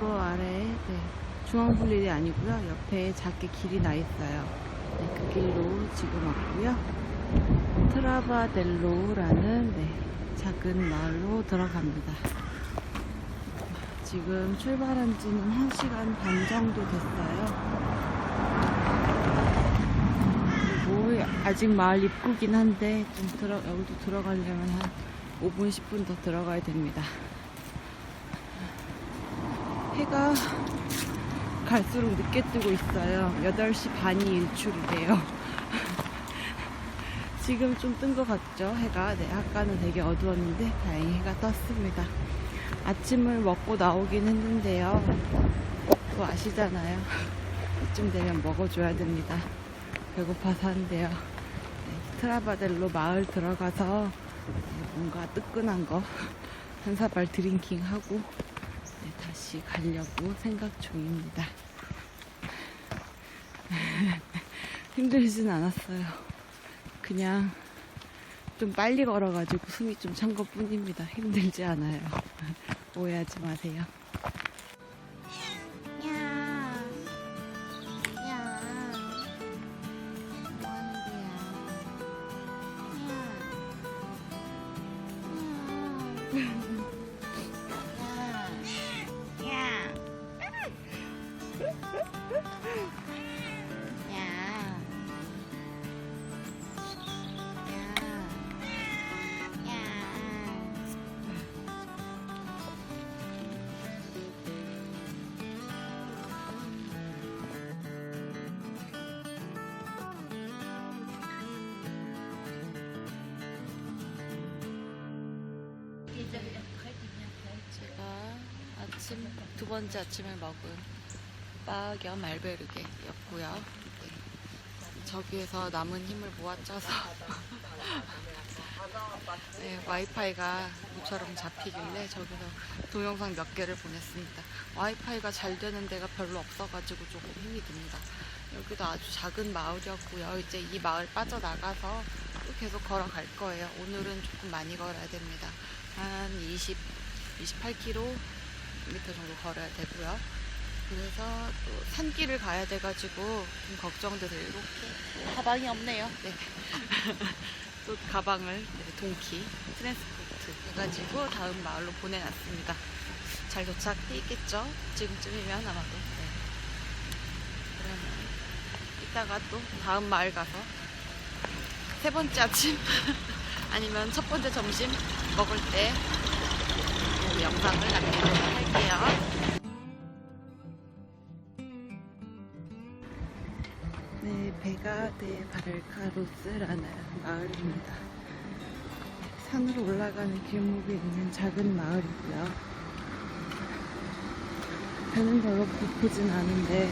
도로 아래에 네, 중앙분리대 아니고요. 옆에 작게 길이 나 있어요. 네, 그 길로 지금 왔고요. 트라바델로라는 네, 작은 마을로 들어갑니다. 지금 출발한 지는 1시간 반 정도 됐어요. 그리고 아직 마을 입구긴 한데 좀 들어 여기도 들어가려면 한 5분 10분 더 들어가야 됩니다. 해가 갈수록 늦게 뜨고 있어요. 8시 반이 일출이래요. 지금 좀 뜬 것 같죠? 해가. 네, 아까는 되게 어두웠는데 다행히 해가 떴습니다. 아침을 먹고 나오긴 했는데요. 그거 아시잖아요. 이쯤 되면 먹어줘야 됩니다. 배고파서 한데요. 네, 트라바델로 마을 들어가서 네, 뭔가 뜨끈한 거 한 사발 드링킹 하고 네, 다시 가려고 생각 중입니다. 힘들진 않았어요. 그냥 좀 빨리 걸어가지고 숨이 좀 찬 것 뿐입니다. 힘들지 않아요. 오해하지 마세요. 야, 아침 두 번째 아침을 먹은 빠겸 알베르게였고요. 네. 저기에서 남은 힘을 모아 짜서 네, 와이파이가 모처럼 잡히길래 저기서 동영상 몇 개를 보냈습니다. 와이파이가 잘 되는 데가 별로 없어가지고 조금 힘이 듭니다. 여기도 아주 작은 마을이었고요. 이제 이 마을 빠져나가서 또 계속 걸어갈 거예요. 오늘은 조금 많이 걸어야 됩니다. 한 20, 28km 정도 걸어야 되고요. 그래서 또 산길을 가야 돼가지고 좀 걱정돼서 이렇게 가방이 없네요. 네. 또 가방을 네, 동키 트랜스포트 해가지고 다음 마을로 보내놨습니다. 잘 도착돼 있겠죠? 지금쯤이면 아마도. 네. 그러면 이따가 또 다음 마을 가서 세 번째 아침 아니면 첫 번째 점심 먹을 때 그 영상을 남기도록 할게요. 네, 베가 데 바를카로스라는 마을입니다. 산으로 올라가는 길목에 있는 작은 마을이고요. 배는 별로 고프진 않은데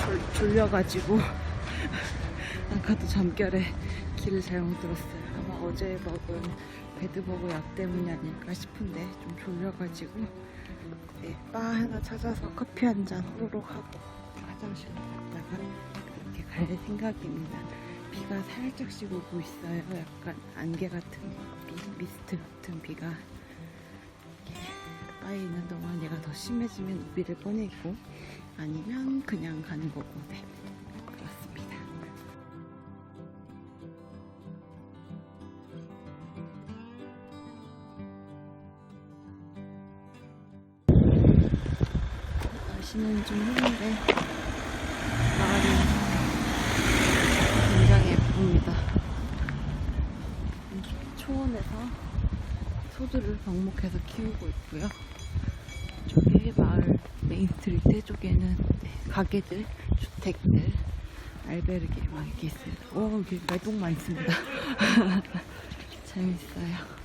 졸, 졸려가지고 아까도 잠결에 길을 잘못 들었어요. 아마 어제 먹은 배드버거 약 때문이 아닐까 싶은데 좀 졸려가지고 네, 바 하나 찾아서 커피 한잔 호로록 하고 화장실 갔다가 그렇게 갈 생각입니다. 비가 살짝씩 오고 있어요. 약간 안개 같은 비, 미스트 같은 비가 이렇게 바에 있는 동안 얘가 더 심해지면 우비를 꺼내고 아니면 그냥 가는 거고 네 날씨는 좀 흐린데 마을이 굉장히 예쁩니다. 초원에서 소들을 방목해서 키우고 있고요. 저기 마을 메인 스트리트 쪽에는 네, 가게들, 주택들, 알베르게 막 이렇게 있어요. 오, 여기 말똥 많습니다. 재밌어요.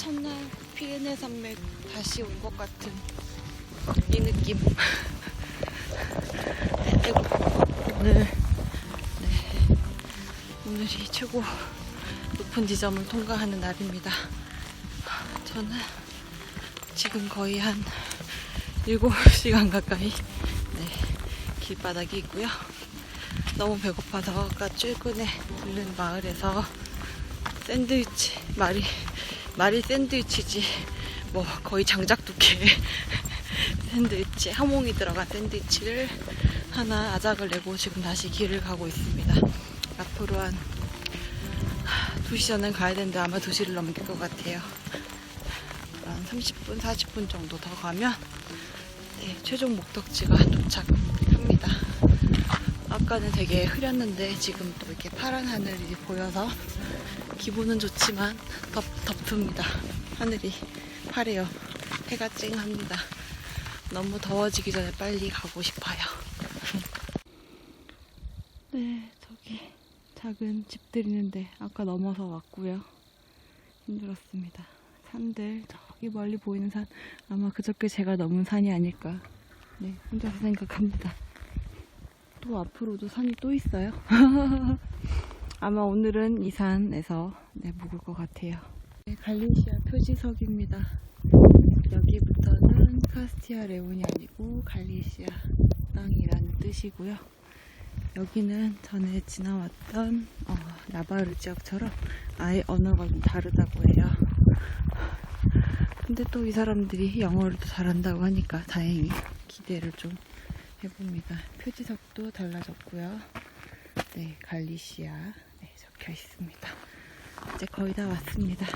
첫날 피레네 산맥 다시 온 것 같은 이 느낌. 아이고, 오늘 네, 오늘이 최고 높은 지점을 통과하는 날입니다. 저는 지금 거의 한 7시간 가까이 네, 길바닥이 있고요. 너무 배고파서 아까 최근에 들른 마을에서 샌드위치 말이 말이 샌드위치지 뭐 거의 장작 두께 샌드위치 하몽이 들어간 샌드위치를 하나 아작을 내고 지금 다시 길을 가고 있습니다. 앞으로 한 2시 전엔 가야 되는데 아마 2시를 넘길 것 같아요. 한 30분, 40분 정도 더 가면 네, 최종 목적지가 도착합니다. 아까는 되게 흐렸는데 지금 또 이렇게 파란 하늘이 보여서 기분은 좋지만 덥, 덥습니다. 하늘이 파래요. 해가 쨍합니다. 너무 더워지기 전에 빨리 가고 싶어요. 네, 저기 작은 집들 있는데 아까 넘어서 왔고요. 힘들었습니다. 산들 저기 멀리 보이는 산 아마 그저께 제가 넘은 산이 아닐까. 네, 혼자서 생각합니다. 또 앞으로도 산이 또 있어요. 아마 오늘은 이 산에서 네, 묵을 것 같아요. 네, 갈리시아 표지석입니다. 여기부터는 카스티아 레온이 아니고 갈리시아 땅이라는 뜻이고요. 여기는 전에 지나왔던 어, 나바르 지역처럼 아예 언어가 좀 다르다고 해요. 근데 또 이 사람들이 영어를 또 잘한다고 하니까 다행히 기대를 좀 해봅니다. 표지석도 달라졌고요. 네, 갈리시아 네, 적혀 있습니다. 이제 거의 다 왔습니다.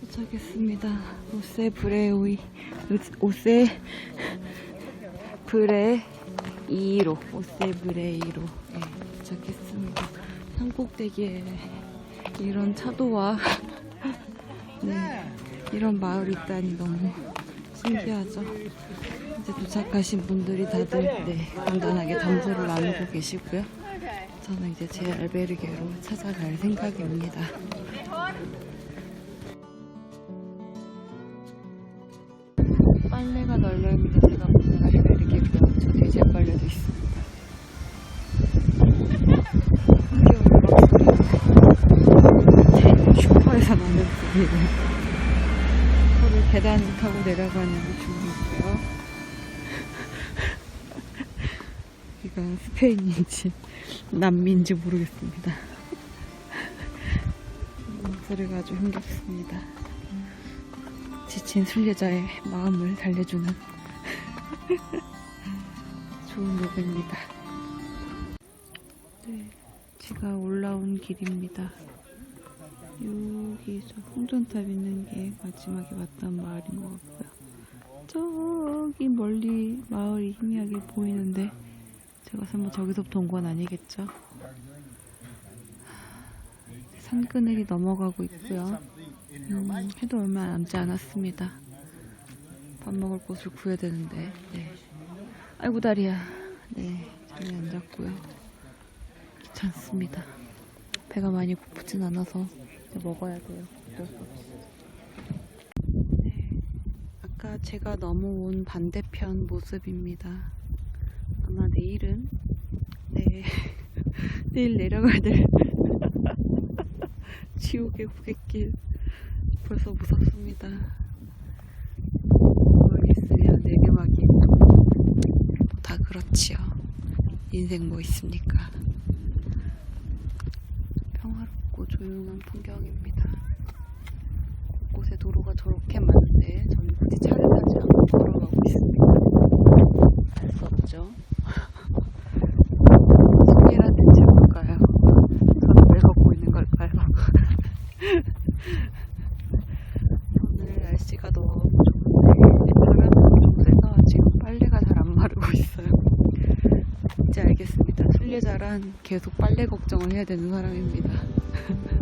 도착했습니다. 오세 브레우이 오세 브레이로 오세 브레이로 네, 도착했습니다. 산꼭대기에 이런 차도와 네, 이런 마을이 있다니 너무 신기하죠. 이제 도착하신 분들이 다들 네, 간단하게 담소를 나누고 계시고요. 저는 이제 제 알베르게로 찾아갈 생각입니다. 빨래가 널려 있는데 타고 내려가는 중이고요. 이건 스페인인지 남미인지 모르겠습니다. 목소리가 아주 흥겹습니다. 지친 순례자의 마음을 달래주는 좋은 노래입니다. 네, 제가 올라온 길입니다. 여기 저 풍전탑 있는 게 마지막에 왔던 마을인 것 같고요. 저기 멀리 마을이 희미하게 보이는데 제가 설마 저기서부터 온 건 아니겠죠? 산그늘이 넘어가고 있고요. 음, 해도 얼마 남지 않았습니다. 밥 먹을 곳을 구해야 되는데, 네. 아이고, 다리야. 네, 자리에 앉았고요. 귀찮습니다. 배가 많이 고프진 않아서 먹어야 돼요. 네, 아까 제가 넘어온 반대편 모습입니다. 아마 내일은, 네, 내일 내려가야 될 지옥의 후객길. 벌써 무섭습니다. 멀리 있으면 내리막이 다 그렇지요. 인생 뭐 있습니까? 평화롭고 조용한 풍경입니다. 곳곳에 도로가 저렇게 많은데 저는 굳이 차를 타지 않고 걸어가고 있습니다. 알 수 없죠. 대체 뭘까요? 저는 왜 걷고 있는 걸까요? 오늘 날씨가 너무 좋은데 바람이 좀 세서 지금 빨래가 잘 안 마르고 있어요. 이제 알겠습니다. 순례자란 계속 빨래 걱정을 해야 되는 사람입니다. 呵 呵